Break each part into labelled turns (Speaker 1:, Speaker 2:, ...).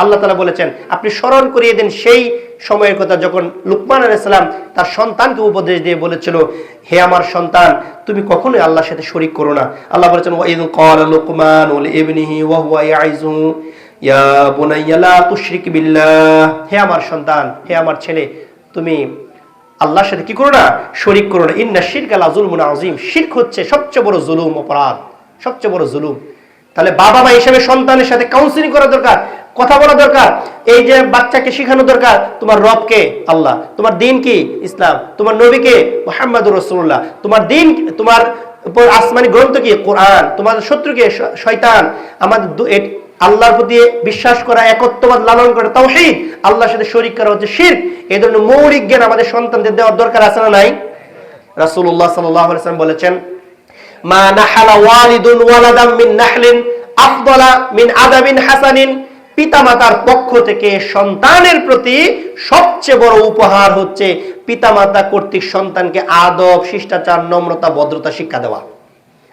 Speaker 1: আল্লাহ তালা বলেছেন, আপনি স্মরণ করিয়ে দেন সেই সময়ের কথা যখন লুকমান আলাইসালাম তার সন্তানকে উপদেশ দিয়ে বলেছিল, হে আমার সন্তান, তুমি কখনোই আল্লাহর সাথে শরিক করো না। আল্লাহ বলেছেন ওয়াইদ লুকমান ওয়া ইয়া তুশরিক বিল্লাহ। হে আমার সন্তান, হে আমার ছেলে, তুমি আল্লাহর সাথে কি করো না? শরিক করো না। ইন্না শিরক আলা জুলমুন আযীম। শিরক হচ্ছে সবচেয়ে বড় জুলুম, অপরাধ। সবচেয়ে বড় জুলুম। তাহলে বাবা মা হিসেবে সন্তানের সাথে কাউন্সিলিং করা দরকার। কথা বলা দরকার। এই যে বাচ্চাকে শেখানো দরকার, তোমার রবকে আল্লাহ। তোমার দিন কি? ইসলাম। তোমার নবীকে মোহাম্মদুর রসুল্লাহ তোমার দিন, তোমার আসমানি গ্রন্থ কি? কোরআন। তোমার শত্রুকে শয়তান। আমাদের আল্লাহর প্রতি বিশ্বাস করা, একত্ববাদ লালন করা তাওহীদ আল্লাহর সাথে শরীক করা হচ্ছে শিরক। এই ধরনের মৌলিক জ্ঞান আমাদের সন্তানদের দেওয়ার দরকার আছে না নাই? আলাইহি ওয়াসাল্লাম বলেছেন, মা নাহালা ওয়ালিদুন ওয়ালাদাম মিন নাহলিন আফদালা মিন আদাবিন হাসানিন পিতামাতার পক্ষ থেকে সন্তানের প্রতি সবচেয়ে বড় উপহার হচ্ছে পিতামাতা কর্তৃক সন্তানকে আদব, শিষ্টাচার, নম্রতা, ভদ্রতা শিক্ষা দেওয়া।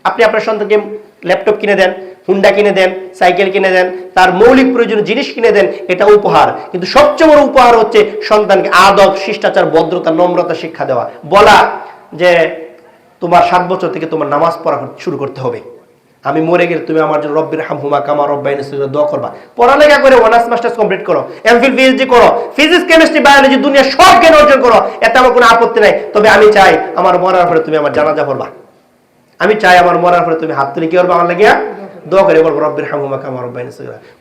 Speaker 1: আপনি আপনার সন্তানকে ল্যাপটপ কিনে দেন, হুন্ডা কিনে দেন, সাইকেল কিনে দেন, তার মৌলিক প্রয়োজনীয় জিনিস কিনে দেন, এটা উপহার। কিন্তু সবচেয়ে বড় উপহার হচ্ছে সন্তানকে আদব, শিষ্টাচার, ভদ্রতা, নম্রতা শিক্ষা দেওয়া। বলা যে তোমার সাত বছর থেকে তোমার নামাজ পড়া শুরু করতে হবে। আমি মরে গেলে তুমি আমার জন্য রব্বির হামহুমা কামা রব্বাইন দোয়া করবা। পড়ালেখা করে অনার্স মাস্টার্স কমপ্লিট করো এমফিল পিএইচডি করো ফিজিক্স কেমিস্ট্রি বায়োলজি দুনিয়া সব জ্ঞান অর্জন করো, এতে আমার কোনো আপত্তি নাই। তবে আমি চাই আমার মরার পরে তুমি আমার জানাজা পড়বা। আমি চাই আমার মরার পরে তুমি হাত তুলে কি করবে আমার লাগিয়া? দোয়া করে বলব, রব্বির হামহুমা কামা রব্বাইন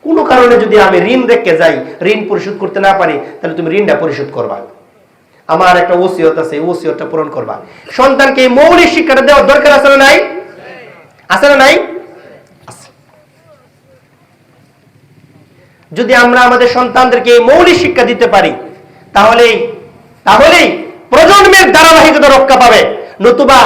Speaker 1: কোনো কারণে যদি আমি ঋণ রেখে যাই, ঋণ পরিশোধ করতে না পারি, তাহলে তুমি ঋণটা পরিশোধ করবা। আমার একটা ওসিয়ত আছে ওসিয়তটা পূরণ করবা। সন্তানকে মৌলিক শিক্ষাটা দেওয়ার দরকার আছে না নাই? আছে না নাই আছে। যদি আমরা আমাদের সন্তানদেরকে মৌলিক শিক্ষা দিতে পারি, তাহলেই তাহলেই প্রজন্মের ধারাবাহিকতা রক্ষা পাবে। নতুবা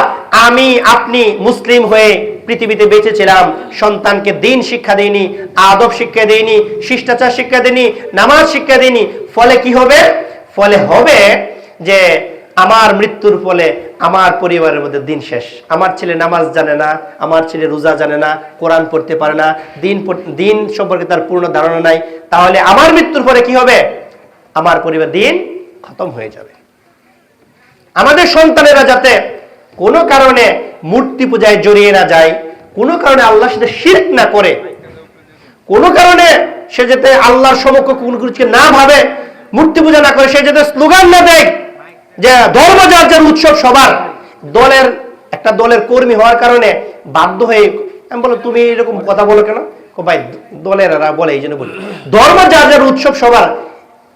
Speaker 1: আমি, আপনি মুসলিম হয়ে পৃথিবীতে বেঁচেছিলাম, সন্তানকে দিন শিক্ষা দেয়নি আদব শিক্ষা দেয়নি শিষ্টাচার শিক্ষা দেয়নি নামাজ শিক্ষা দেয়নি ফলে কি হবে? ফলে হবে যে আমার মৃত্যুর ফলে আমার পরিবারের মধ্যে দিন শেষ। আমার ছেলে নামাজ জানে না, আমার ছেলে রোজা জানে না, কোরআন পড়তে পারে না, দিন দিন সম্পর্কে তার পূর্ণ ধারণা নাই। তাহলে আমার মৃত্যুর পরে কি হবে? আমার পরিবার দিন খতম হয়ে যাবে। আমাদের সন্তানেরা যাতে কোনো কারণে মূর্তি পূজায় জড়িয়ে না যায়, কোনো কারণে আল্লাহর সাথে শিরক না করে, কোনো কারণে সে যাতে আল্লাহর সমক্ষ কোন কিছুকে না ভাবে, মূর্তি পূজা না করে, সে যাতে স্লোগান না দেয় যে ধর্ম যার উৎসব সবার, দলের, একটা দলের কর্মী হওয়ার কারণে বাধ্য হয়ে, আমি বলো তুমি এরকম কথা বলো কেন? ভাই দলের বলে, এই জন্য বলি। ধর্ম যার উৎসব সবার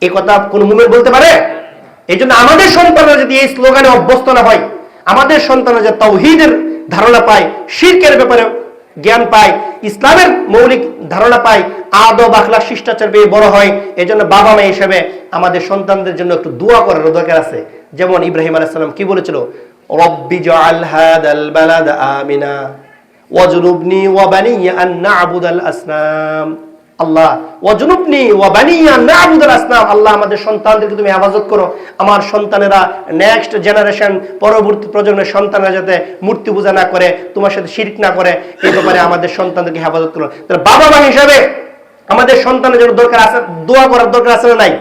Speaker 1: এই কথা কোন মুভমেন্ট বলতে পারে? এই জন্য আমাদের সন্তানরা যদি এই স্লোগানে অভ্যস্ত না হয়, আমাদের সন্তানরা যে তৌহিদের ধারণা পায়, শিরকের ব্যাপারে জ্ঞান পায়, ইসলামের মৌলিক ধারণা পায়, আদব আখলা শিষ্টাচার পেয়ে বড় হয় এই জন্য বাবা মা হিসেবে আমাদের সন্তানদের জন্য একটু দোয়া করার দরকার আছে। যেমন ইব্রাহিম আলাইসালাম কি বলেছিল? রব্বি হাদাল বালাদ আমিনা ওয়াজনুবনি ওয়া বানিয়া আন না'বুদাল আসনাম। আল্লাহ, ওয়াজনুবনি ওয়া বানিয়া না'বুদাল আসনাম। আল্লাহ, আমাদের সন্তানদেরকে তুমি হেফাজত করো। আমার সন্তানেরা নেক্সট জেনারেশন পরবর্তী প্রজন্মের সন্তানরা যাতে মূর্তি পূজা না করে, তোমার সাথে শিরক না করে, এই ব্যাপারে আমাদের সন্তানদেরকে হেফাজত করো। তাহলে বাবা মা হিসাবে আমাদের সন্তানের জন্য দরকার আছে, দোয়া করার দরকার আছে না নাই?